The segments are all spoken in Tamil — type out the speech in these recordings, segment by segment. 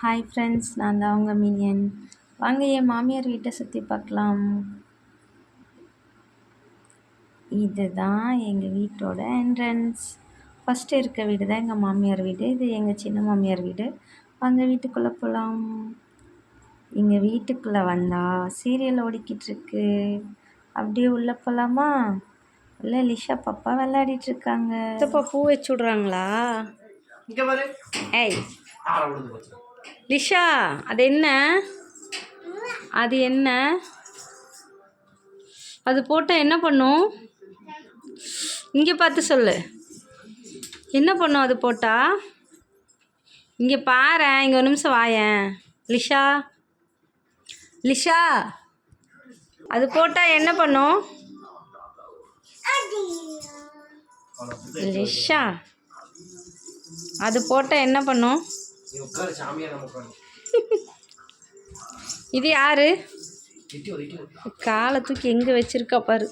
ஹாய் ஃப்ரெண்ட்ஸ் நான் தான் உங்கள் மினியன். வாங்க என் மாமியார் வீட்டை சுற்றி பார்க்கலாம். இதுதான் எங்கள் வீட்டோட என்ட்ரன்ஸ் ஃபஸ்ட்டு இருக்க வீடு தான் எங்கள் மாமியார் வீடு. இது எங்கள் சின்ன மாமியார் வீடு. வாங்க வீட்டுக்குள்ளே போகலாம் எங்கள் வீட்டுக்குள்ளே வந்தால் சீரியல் ஓடிக்கிட்டுருக்கு அப்படியே உள்ளே போகலாமா இல்லை லிஷா பாப்பா விளையாடிட்டு இருக்காங்க. பூ வச்சு விட்றாங்களா? ஏய். லிஷா அது என்ன? அது என்ன? அது போட்டால் என்ன பண்ணும்? இங்கே பார்த்து சொல்லு. என்ன பண்ணும் அது போட்டால் இங்கே பாரேன் இங்கே ஒரு நிமிஷம் வாயேன். லிஷா லிஷா அது போட்டால் என்ன பண்ணும்? லிஷா அது போட்டால் என்ன பண்ணும்? இது யாரு. காலை தூக்கி எங்கே வச்சிருக்கா பாரு.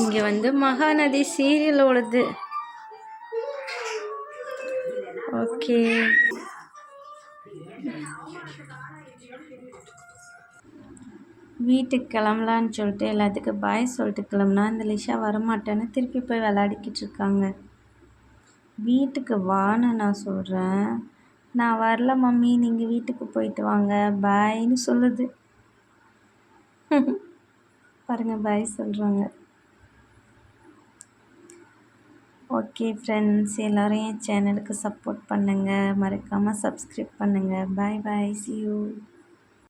இங்கே வந்து மகாநதி சீரியல் ஓடுது. ஓகே வீட்டுக்கு கிளம்பலான்னு சொல்லிட்டு எல்லாத்துக்கும் பாய் சொல்லிட்டு கிளம்புனா இந்த லிஷா வரமாட்டேன்னு திருப்பி போய் விளையாடிக்கிட்டு இருக்காங்க. வீட்டுக்கு வான்னு நான் சொல்கிறேன் நான் வரல மம்மி நீங்கள் வீட்டுக்கு போயிட்டு வாங்க. பாய்ன்னு சொல்லுது. பாருங்கள் பாய் சொல்கிறாங்க ஓகே ஃப்ரெண்ட்ஸ் எல்லோரும் என் சேனலுக்கு சப்போர்ட் பண்ணுங்கள் மறக்காமல் சப்ஸ்கிரைப் பண்ணுங்கள் பாய் பாய் சி யூ